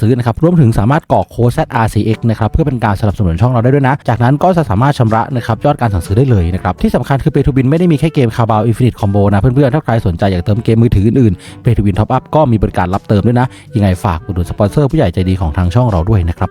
ซื้อนะครับรวมถึงสามารถกรอกโค้ด ZRCX นะครับเพื่อเป็นการสนับสนุนช่องเราได้ด้วยนะ จากนั้นก็จะสามารถชำระนะครับยอดการสั่งซื้อได้เลยนะครับที่สำคัญคือ Pay to Win ไม่ได้มีแค่เกมคาร์บาวอินฟินิตคอมโบนะเพื่อนๆถ้าใครสนใจอยากเติมเกมมือถืออื่นๆ Pay to Win Top Up ก็มีบริการรับเติมด้วยนะยังไงฝากอุดหนุนสปอนเซอร์ผู้ใหญ่ใจดีของทางช่องเราด้วยนะครับ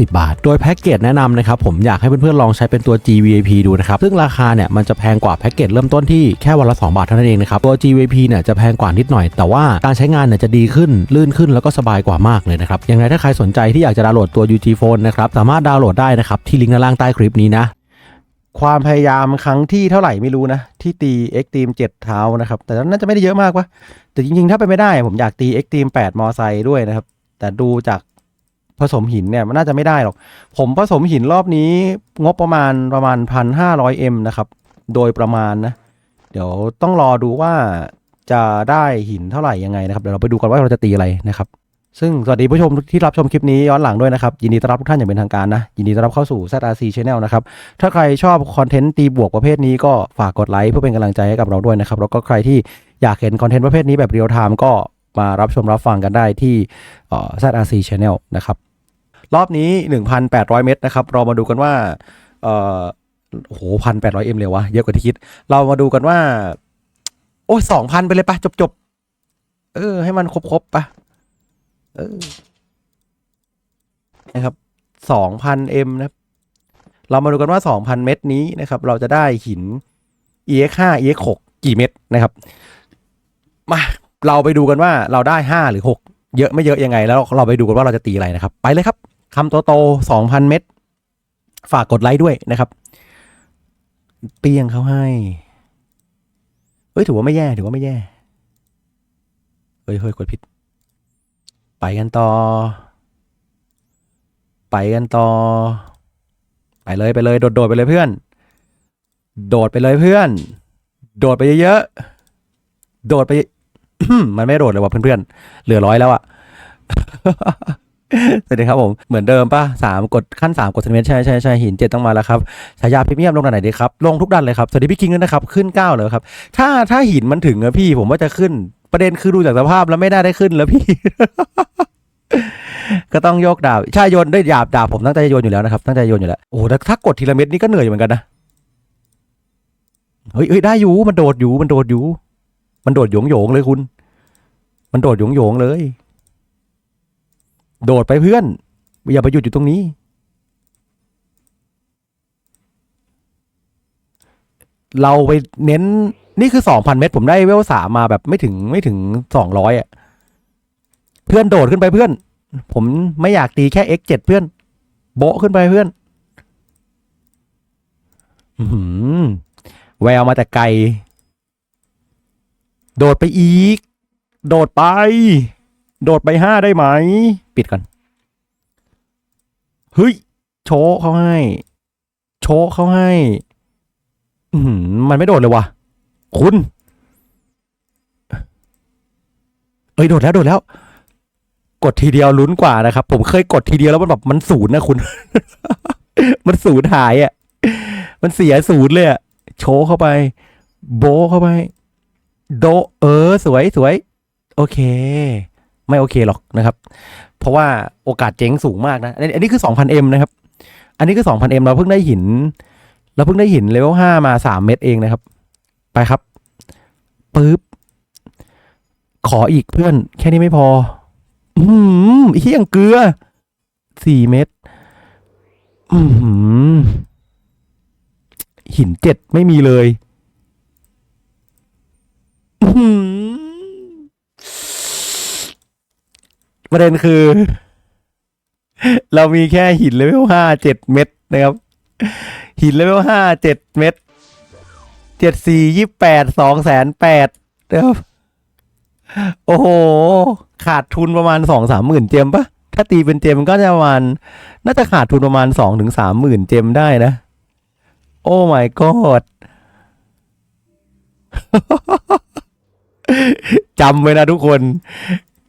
10บาท โดยแพ็กเกจแนะนำนะครับผมอยากให้เพื่อนๆลองใช้เป็นตัว GVIP ดูนะครับซึ่งราคาเนี่ยมันจะแพงกว่าแพ็กเกจเริ่มต้นที่แค่วันละ 2 บาทเท่านั้นเองนะครับตัว GVIP เนี่ยจะแพงกว่านิดหน่อย แต่ว่าการใช้งานเนี่ยจะดีขึ้นลื่นขึ้นแล้วก็สบายกว่ามากเลยนะครับยังไงถ้าใครสนใจที่อยากจะดาวน์โหลดตัว UG Phone นะครับสามารถดาวน์โหลดได้นะครับที่ลิงก์ด้านล่างใต้คลิปนี้นะความพยายามครั้งที่เท่าไหร่ไม่รู้นะ ที่ตีเอ็กตีมเจ็ดเท้านะครับ แต่น่าจะไม่ได้เยอะมากวะแต่จริงๆ ถ้าไปไม่ได้ ผมอยากตีเอ็กตีมแปดมอไซค์ด้วยนะครับ แต่ดูจาก ผสมหินเนี่ยมันน่าจะไม่ได้หรอก ผมผสมหินรอบนี้งบประมาณประมาณพันห้าร้อยเอ็มนะครับ โดยประมาณนะ เดี๋ยวต้องรอดูว่าจะได้หินเท่าไหร่ยังไงนะครับ เดี๋ยวเราไปดูกันว่าเราจะตีอะไรนะครับ ซึ่งสวัสดีผู้ชมที่รับชมคลิปนี้ย้อนหลังด้วยนะครับ ยินดีต้อนรับทุกท่านอย่างเป็นทางการนะ ยินดีต้อนรับเข้าสู่ ZRC Channel นะครับ ถ้าใครชอบคอนเทนต์ตีบวกประเภทนี้ก็ฝากกดไลค์เพื่อเป็นกำลังใจให้กับเราด้วยนะครับ แล้วก็ใครที่อยากเห็นคอนเทนต์ประเภทนี้แบบเรียลไทม์ก็มารับชมรับฟังกันได้ที่เอ่อ ZRC Channel นะครับ รอบนี้ 1,800 เมตรนะครับ เรามาดูกันว่า เอ่อโอ้โหพันแปดร้อยเอ็มเลยวะเยอะกว่าที่คิด เรามาดูกันว่า โอ้สองพันไปเลยปะจบจบเออ ให้มันครบครบปะเออนะครับสองพันเอ็มนะเรามาดูกันว่า2,000เม็ดนี้นะครับ เราจะได้หิน EX5 EX6 กี่เม็ดนะครับ มาเราไปดูกันว่าเราได้5หรือ6เยอะไม่เยอะยังไงแล้วเราไปดูกันว่าเราจะตีอะไรนะครับ ไปเลยครับ คำโตโต2,000เม็ดฝากกดไลค์ด้วยนะครับเปียงเขาให้ เฮ้ย ถือว่าไม่แย่ ถือว่าไม่แย่ เฮ้ยเฮ้ยกดผิด ไปกันต่อ ไปกันต่อ ไปเลยไปเลย โดดโดดไปเลยเพื่อน โดดไปเลยเพื่อน โดดไปเยอะๆ โดดไป มันไม่โดดเลยว่ะเพื่อนๆ เหลือร้อยแล้วอะ สวัสดีครับผม เหมือนเดิมป่ะสามกดขั้นสามกดเซนเมตรใช่ใช่ใช่หินเจ็ดต้องมาแล้วครับฉายาพรีเมียมลงด่านไหนดีครับ ลงทุกด่านเลยครับ สวัสดีพี่คิงด้วยนะครับ ขึ้นเก้าเลยครับ ถ้าถ้าหินมันถึงอะพี่ผมว่าจะขึ้น ประเด็นคือดูจากสภาพแล้วไม่ได้ได้ขึ้นแล้วพี่ ก็ต้องโยกดาบใช่โยนได้วยดาบดาบผมตั้งใจโยนอยู่แล้วนะครับตั้งใจโยนอยู่แล้วโอ้แต่ถ้ากดทีละเม็ดนี่ก็เหนื่อยเหมือนกันนะเฮ้ยเฮ้ยได้อยู่มันโดดอยู่มันโดดอยู่ มันโดดโยงโยงเลยคุณ มันโดดโยงโยงเลย โดดไปเพื่อน อย่าไปหยุดอยู่ตรงนี้ เราไปเน้นนี่คือสองพันเมตร ผมได้เวลสามมาแบบไม่ถึงไม่ถึงสองร้อยอะ เพื่อนโดดขึ้นไปเพื่อน ผมไม่อยากตีแค่ x 7เพื่อน โบะขึ้นไปเพื่อนอื้อหือแววมาแต่ไกล โดดไปอีก โดดไป โดดไปห้าได้ไหม ปิดก่อน เฮ้ย โชเขาให้ โชเขาให้ อืมันไม่โดดเลยวะคุณ เอ้ย โดดแล้ว โดดแล้ว กดทีเดียวลุ้นกว่านะครับ ผมเคยกดทีเดียวแล้วมันแบบมันศูนย์นะคุณ มันศูนย์หายอะ มันเสียศูนย์เลยอะ โชเข้าไป โบเข้าไป โด เออ สวยสวย โอเค ไม่โอเคหรอกนะครับ เพราะว่าโอกาสเจ๊งสูงมากนะ อันนี้คือ 2,000M นะครับ อันนี้คือ 2,000M เราเพิ่งได้หิน เราเพิ่งได้หินเลเวล5มา 3 เม็ดเองนะครับ ไปครับปึ๊บ ขออีกเพื่อน แค่นี้ไม่พอ อืมเฮี้ยงเกลือ สี่เม็ดอืมหินเจ็ดไม่มีเลย อื้อหือ ประเด็นคือ เรามีแค่หินเลเวลห้าเจ็ดเม็ดนะครับ หินเลเวลห้าเจ็ดเม็ดเจ็ดสี่ยี่แปดสองแสนแปดนะครับ โอ้โห ขาดทุนประมาณสองสามหมื่นเจมปะถ้าตีเป็นเจมก็จะประมาณ น่าจะขาดทุนประมาณสองถึงสามหมื่นเจมได้นะ โอ้ my god จำไว้นะทุกคน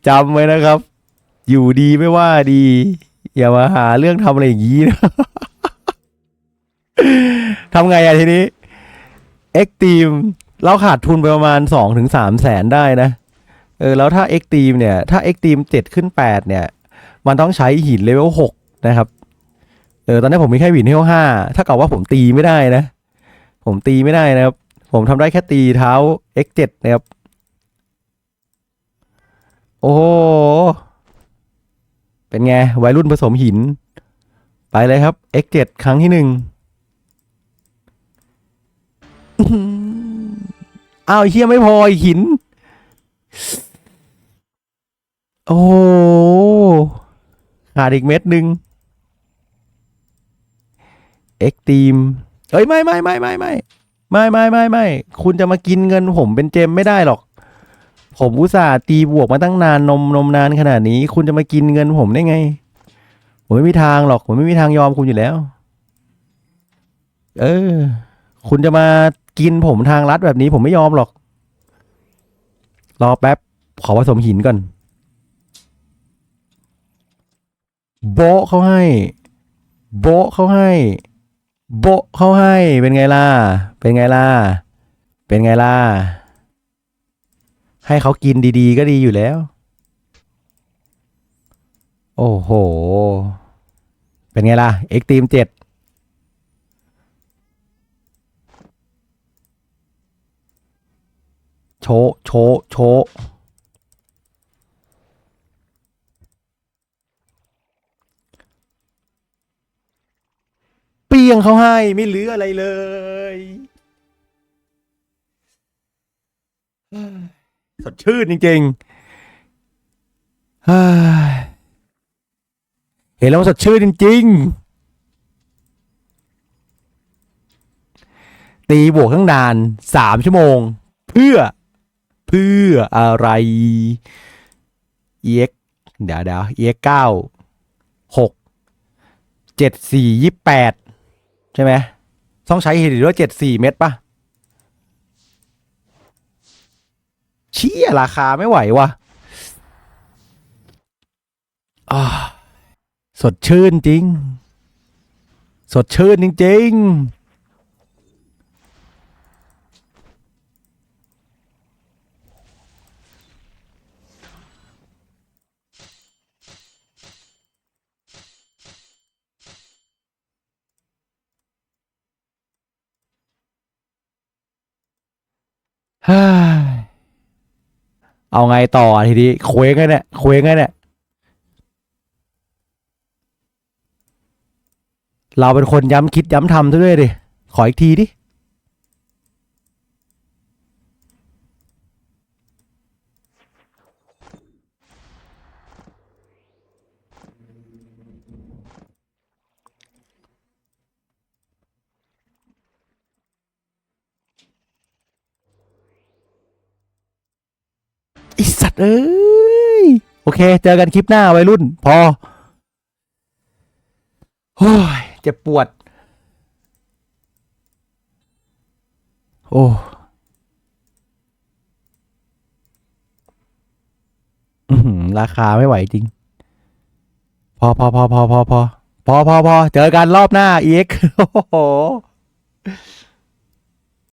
จำไว้นะครับ อยู่ดีไม่ว่าดี อย่ามาหาเรื่องทำอะไรอย่างนี้นะทำไงอะทีนี้เอ็กตีมเราขาดทุนไปประมาณสองถึงสามแสนได้นะ เออ แล้วถ้าเอ็กตีมเนี่ย ถ้าเอ็กตีมเจ็ดขึ้นแปดเนี่ย มันต้องใช้หินเลเวลหกนะครับ เออ ตอนนี้ผมมีแค่หินเลเวลห้าถ้าเกับว่าผมตีไม่ได้นะ ผมตีไม่ได้นะครับ ผมทำได้แค่ตีเท้า X7 นะครับ โอ้ เป็นไง วัยรุ่นผสมหิน ไปเลยครับ X7 ครั้งที่หนึ่งอื้อหืออ้าวไอ้เฮียไม่พออีกหิน โอ้โหขาดอีกเม็ดหนึ่ง X ทีมเอ้ย ไม่ไม่ไม่ไม่ไม่ไม่ไม่ไม่ไม่คุณจะมากินเงินผมเป็นเจมไม่ได้หรอก ผมอุตส่าห์ตีบวกมาตั้งนานนมนมนานขนาดนี้ คุณจะมากินเงินผมได้ไง ผมไม่มีทางหรอก ผมไม่มีทางยอมคุณอยู่แล้ว เออ คุณจะมากินผมทางลัดแบบนี้ ผมไม่ยอมหรอก รอแป๊บ ขอผสมหินก่อน โบะเขาให้ โบะเขาให้ โบะเขาให้ เป็นไงล่ะ เป็นไงล่ะ เป็นไงล่ะ ให้เขากินดีๆ ก็ดีอยู่แล้ว โอ้โห เป็นไงล่ะเอ็กตีมเจ็ดโชโชโชเปียงเขาให้ไม่เหลืออะไรเลย สดชื่นจริงๆเฮ้ยเห็นแล้วมันสดชื่นจริง ๆ ตีบวกทั้งนานสามชั่วโมง เพื่อเพื่ออะไร EX เดี๋ยวเดี๋ยว EX เก้าหกเจ็ดสี่ยี่แปดใช่ไหมต้องใช้เฮลิด้วยเจ็ดสี่เม็ดปะ เชี่ยราคาไม่ไหววะอ่าสดชื่นจริง สดชื่นจริงๆเฮ้ย เอาไงต่อทีนี้เคว้งไงเนี่ยเคว้งไงเนี่ยเราเป็นคนย้ำคิดย้ำทำซะด้วยดิขออีกทีดิ ไอสัตว์เอ้ย โอเค เจอกันคลิปหน้าวัยรุ่น พอโอ้ยเจ็บปวด โอ้ราคาไม่ไหวจริง พอพอพอพอพอพอพอพอพอเจอกันรอบหน้าอีกโอ้โห